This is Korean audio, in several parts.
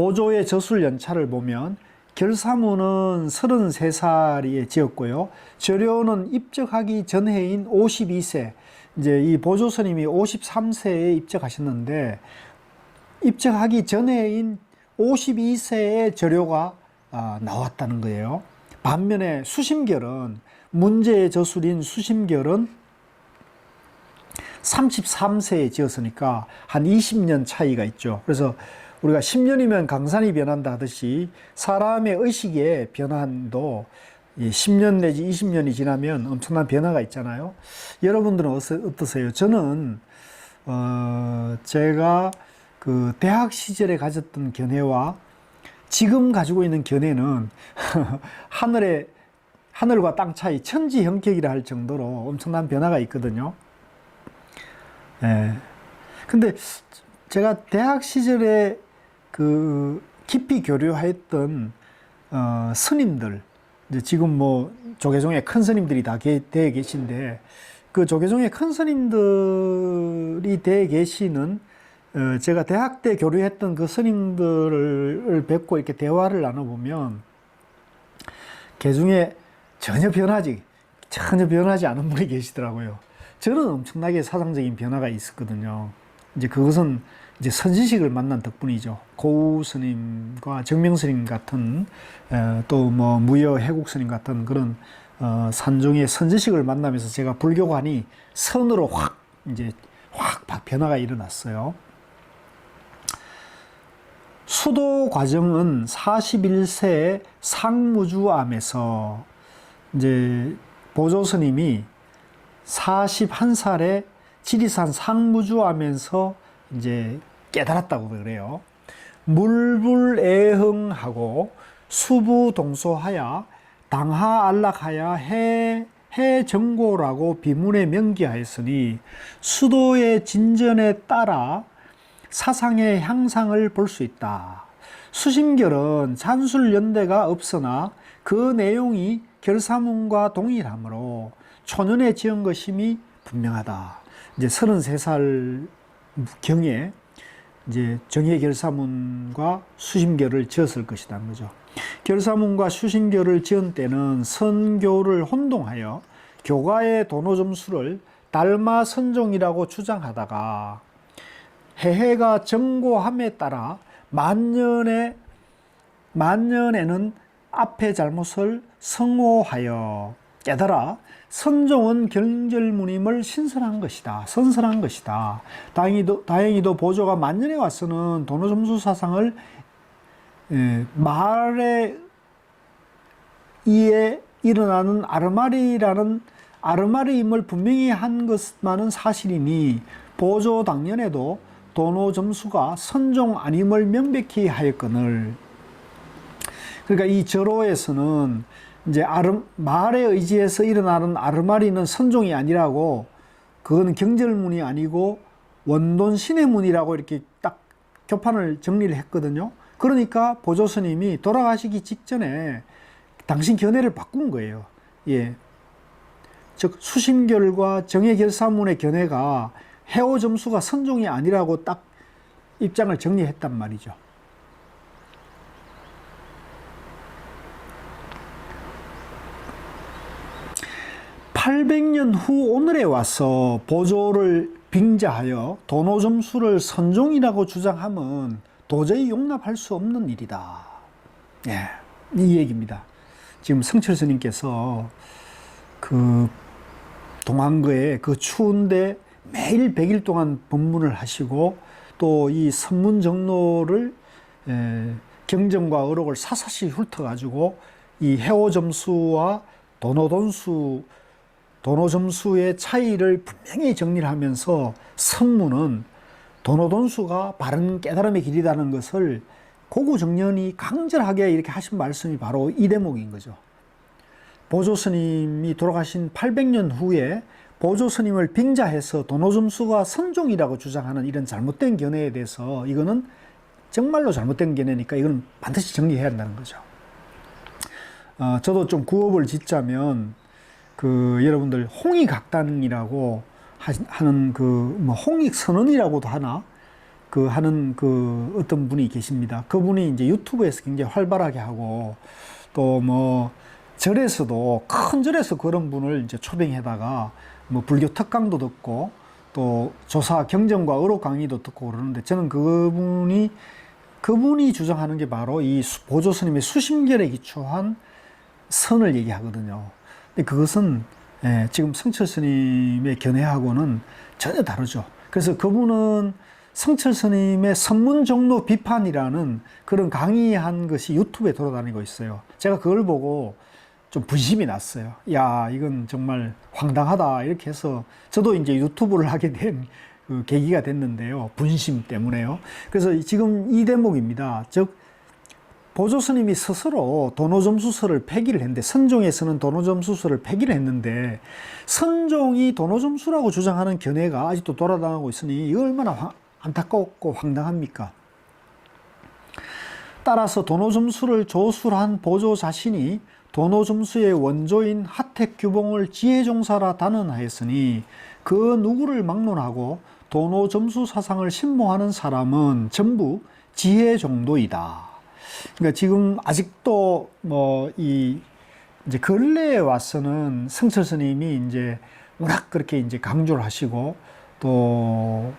보조의 저술 연차를 보면 결사무는 33살에 지었고요. 절요는 입적하기 전해인 52세. 이제 이 보조 스님이 53세에 입적하셨는데 입적하기 전해인 52세의 절요가 아, 나왔다는 거예요. 반면에 수심결은 문제의 저술인 수심결은 33세에 지었으니까 한 20년 차이가 있죠. 그래서 우리가 10년이면 강산이 변한다 하듯이 사람의 의식의 변환도 이 10년 내지 20년이 지나면 엄청난 변화가 있잖아요. 여러분들은 어떠- 어떠세요? 저는 어, 제가 그 대학 시절에 가졌던 견해와 지금 가지고 있는 견해는 하늘의 하늘과 땅 차이 천지 형격이라 할 정도로 엄청난 변화가 있거든요. 예. 근데 제가 대학 시절에 그 깊이 교류했던 어, 스님들, 이제 지금 뭐 조계종의 큰 스님들이 다 계, 되 계신데 그 조계종의 큰 스님들이 되 계시는 어, 제가 대학 때 교류했던 그 스님들을 뵙고 이렇게 대화를 나눠보면 개 중에 전혀 변하지, 전혀 변하지 않은 분이 계시더라고요. 저는 엄청나게 사상적인 변화가 있었거든요. 이제 그것은 이제 선지식을 만난 덕분이죠. 고우 스님과 정명 스님 같은 또 뭐 무여 해국 스님 같은 그런 어, 산중의 선지식을 만나면서 제가 불교관이 선으로 확 이제 확 변화가 일어났어요. 수도 과정은 41세 상무주암에서 이제 보조 스님이 41살에 지리산 상무주하면서 이제 깨달았다고 그래요. 물불애흥하고 수부동소하야 당하안락하야 해 해정고라고 비문에 명기하였으니 수도의 진전에 따라 사상의 향상을 볼 수 있다. 수심결은 산술연대가 없으나 그 내용이 결사문과 동일하므로 초년에 지은 것임이 분명하다. 이제 33살 경에 이제 정예 결사문과 수심결을 지었을 것이라는 거죠. 결사문과 수심결을 지은 때는 선교를 혼동하여 교가의 도노 점수를 달마 선종이라고 주장하다가 해해가 정고함에 따라 만년에 만년에는 앞의 잘못을 성호하여 깨달아 선종은 경절무님을 신선한 것이다. 선선한 것이다. 다행히도, 다행히도 보조가 만년에 와서는 도노점수 사상을 예, 말에 이에 일어나는 아르마리라는 아르마리임을 분명히 한 것만은 사실이니 보조 당년에도 도노 점수가 선종 아님을 명백히 하였거늘 그러니까 이 절호에서는 이제 아르, 말에 의지해서 일어나는 아르마리는 선종이 아니라고 그거는 경절문이 아니고 원돈 신의 문이라고 이렇게 딱 교판을 정리를 했거든요. 그러니까 보조 스님이 돌아가시기 직전에 당신 견해를 바꾼 거예요. 예. 즉 수심결과 정예결사문의 견해가 해오 점수가 선종이 아니라고 딱 입장을 정리했단 말이죠. (800년) 후 오늘에 와서 보조를 빙자하여 도노 점수를 선종이라고 주장하면 도저히 용납할 수 없는 일이다. 예, 이 얘기입니다. 지금 성철 스님께서 그 동안거에 그 추운데 매일 100일 동안 법문을 하시고 또 이 선문정로를 에, 경전과 어록을 사사시 훑어가지고 이 해오 점수와 도노돈수, 도노 점수의 차이를 분명히 정리를 하면서 선문은 도노돈수가 바른 깨달음의 길이라는 것을 고구정년이 강절하게 이렇게 하신 말씀이 바로 이 대목인 거죠. 보조 스님이 돌아가신 800년 후에 보조 스님을 빙자해서 도노점수가 선종이라고 주장하는 이런 잘못된 견해에 대해서 이거는 정말로 잘못된 견해니까 이건 반드시 정리해야 한다는 거죠. 어, 저도 좀 구업을 짓자면 그 여러분들 홍익학단이라고 하는 그 뭐 홍익선언이라고도 하나 그 하는 그 어떤 분이 계십니다. 그분이 이제 유튜브에서 굉장히 활발하게 하고 또 뭐 절에서도 큰 절에서 그런 분을 이제 초빙해다가 뭐 불교 특강도 듣고 또 조사 경전과 의록 강의도 듣고 그러는데 저는 그분이 그분이 주장하는 게 바로 이 수- 보조 스님의 수심결에 기초한 선을 얘기하거든요. 그것은 예, 지금 성철 스님의 견해하고는 전혀 다르죠. 그래서 그분은 성철 스님의 선문 종로 비판이라는 그런 강의한 것이 유튜브에 돌아다니고 있어요. 제가 그걸 보고 좀 분심이 났어요. 야, 이건 정말 황당하다. 이렇게 해서 저도 이제 유튜브를 하게 된 그 계기가 됐는데요. 분심 때문에요. 그래서 지금 이 대목입니다. 즉, 보조 스님이 스스로 도노점수서를 폐기를 했는데 선종에서는 도노점수서를 폐기를 했는데 선종이 도노점수라고 주장하는 견해가 아직도 돌아다니고 있으니 이거 얼마나 화- 안타깝고 황당합니까? 따라서 도노점수를 조술한 보조 자신이 도노점수의 원조인 하택규봉을 지혜종사라 단언하였으니 그 누구를 막론하고 도노점수 사상을 신봉하는 사람은 전부 지혜 정도이다. 그러니까 지금 아직도 뭐 이 이제 근래에 와서는 성철 스님이 이제 워낙 그렇게 이제 강조를 하시고 또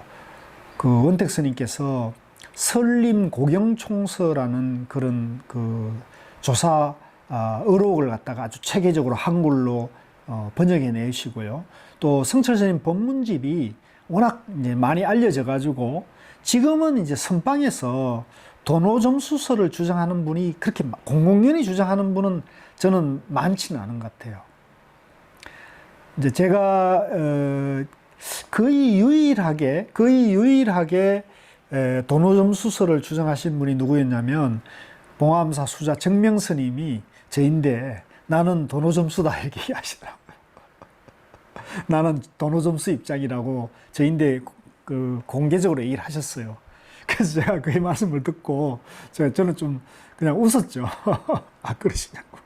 그 원택 스님께서 설림 고경총서라는 그런 그 조사 아, 의록을 갖다가 아주 체계적으로 한글로 어, 번역해 내시고요. 또 성철 스님 법문집이 워낙 이제 많이 알려져 가지고 지금은 이제 선방에서 도노 점수서를 주장하는 분이 그렇게 막 공공연히 주장하는 분은 저는 많지는 않은 것 같아요. 이제 제가 어, 거의 유일하게 거의 유일하게 에, 도노 점수서를 주장하신 분이 누구였냐면 봉암사 수자 정명스님이 저인데 나는 도노 점수다 이렇게 얘기하시더라고요. 나는 도노점수 입장이라고 저인데 그 공개적으로 얘기를 하셨어요. 그래서 제가 그 말씀을 듣고 제가 저는 좀 그냥 웃었죠. 아 그러시냐고.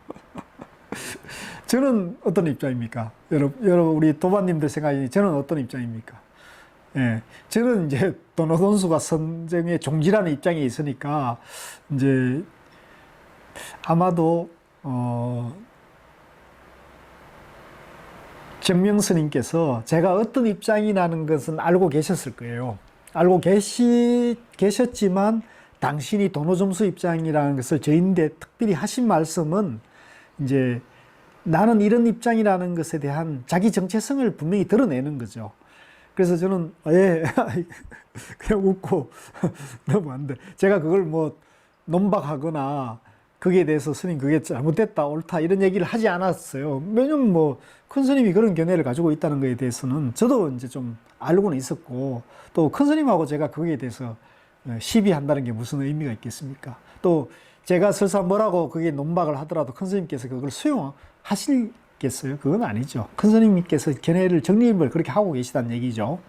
저는 어떤 입장입니까? 여러분, 여러분 우리 도반님들 생각이 저는 어떤 입장입니까? 예, 저는 이제 도노돈수가 선정의 종지라는 입장에 있으니까 이제 아마도 어 정명스님께서 제가 어떤 입장이라는 것은 알고 계셨을 거예요. 알고 계시, 계셨지만 당신이 도노점수 입장이라는 것을 저인데 특별히 하신 말씀은 이제 나는 이런 입장이라는 것에 대한 자기 정체성을 분명히 드러내는 거죠. 그래서 저는 예 그냥 웃고 넘어갔는데 제가 그걸 뭐 논박하거나 거기에 대해서 스님 그게 잘못됐다 옳다 이런 얘기를 하지 않았어요. 왜냐면 뭐 큰 스님이 그런 견해를 가지고 있다는 것에 대해서는 저도 이제 좀 알고는 있었고 또 큰 스님하고 제가 거기에 대해서 어, 시비한다는 게 무슨 의미가 있겠습니까? 또 제가 설사 뭐라고 그게 논박을 하더라도 큰 스님께서 그걸 수용하실겠어요? 그건 아니죠. 큰 스님께서 견해를 정립을 그렇게 하고 계시다는 얘기죠.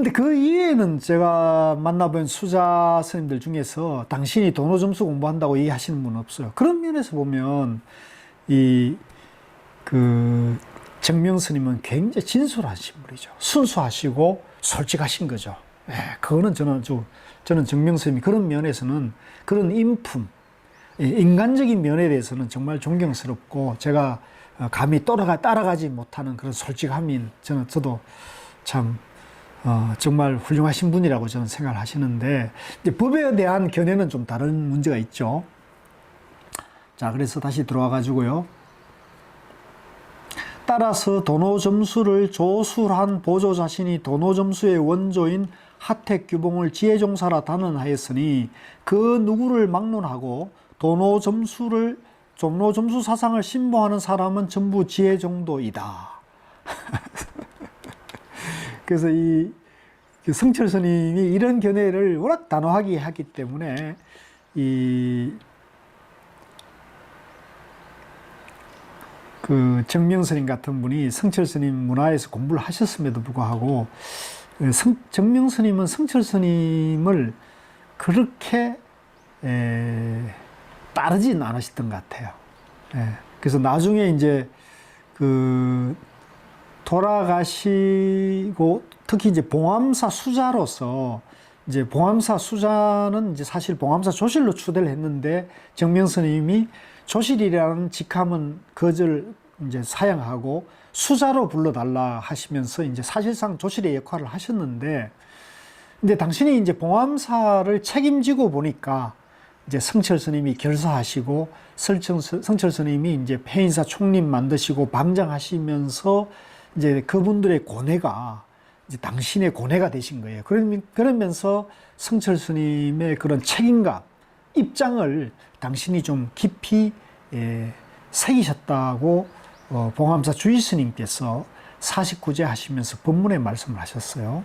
그런데 그 이외에는 제가 만나본 수자 스님들 중에서 당신이 도노점수 공부한다고 얘기하시는 분은 없어요. 그런 면에서 보면 이 그 정명 스님은 굉장히 진솔하신 분이죠. 순수하시고 솔직하신 거죠. 예, 그거는 저는 아주 저는 정명 스님이 그런 면에서는 그런 인품, 이 인간적인 면에 대해서는 정말 존경스럽고 제가 어, 감히 따라가, 따라가지 못하는 그런 솔직함인 저는 저도 참 어, 정말 훌륭하신 분이라고 저는 생각을 하시는데 법에 대한 견해는 좀 다른 문제가 있죠. 자, 그래서 다시 들어와 가지고요. 따라서 도노 점수를 조술한 보조 자신이 도노 점수의 원조인 하택 규봉을 지혜종사라 단언하였으니 그 누구를 막론하고 도노 점수를 종로 점수 사상을 신봉하는 사람은 전부 지혜 정도이다. 그래서 이 성철 스님이 이런 견해를 워낙 단호하게 하기 때문에 이 그 정명 스님 같은 분이 성철 스님 문화에서 공부를 하셨음에도 불구하고 그 성, 정명 스님은 성철 스님을 그렇게 에, 따르진 않으셨던 것 같아요. 예. 그래서 나중에 이제 그 돌아가시고 특히 이제 봉암사 수자로서 이제 봉암사 수자는 이제 사실 봉암사 조실로 추대를 했는데 정명 스님이 조실이라는 직함은 거절 이제 사양하고 수자로 불러달라 하시면서 이제 사실상 조실의 역할을 하셨는데 근데 당신이 이제 봉암사를 책임지고 보니까 이제 성철 스님이 결사하시고 성철 스님이 이제 폐인사 총림 만드시고 방장하시면서 이제 그분들의 고뇌가 이제 당신의 고뇌가 되신 거예요. 그러면- 그러면서 성철 스님의 그런 책임감, 입장을 당신이 좀 깊이 예, 새기셨다고 어, 봉암사 주의 스님께서 49제 하시면서 법문에 말씀을 하셨어요.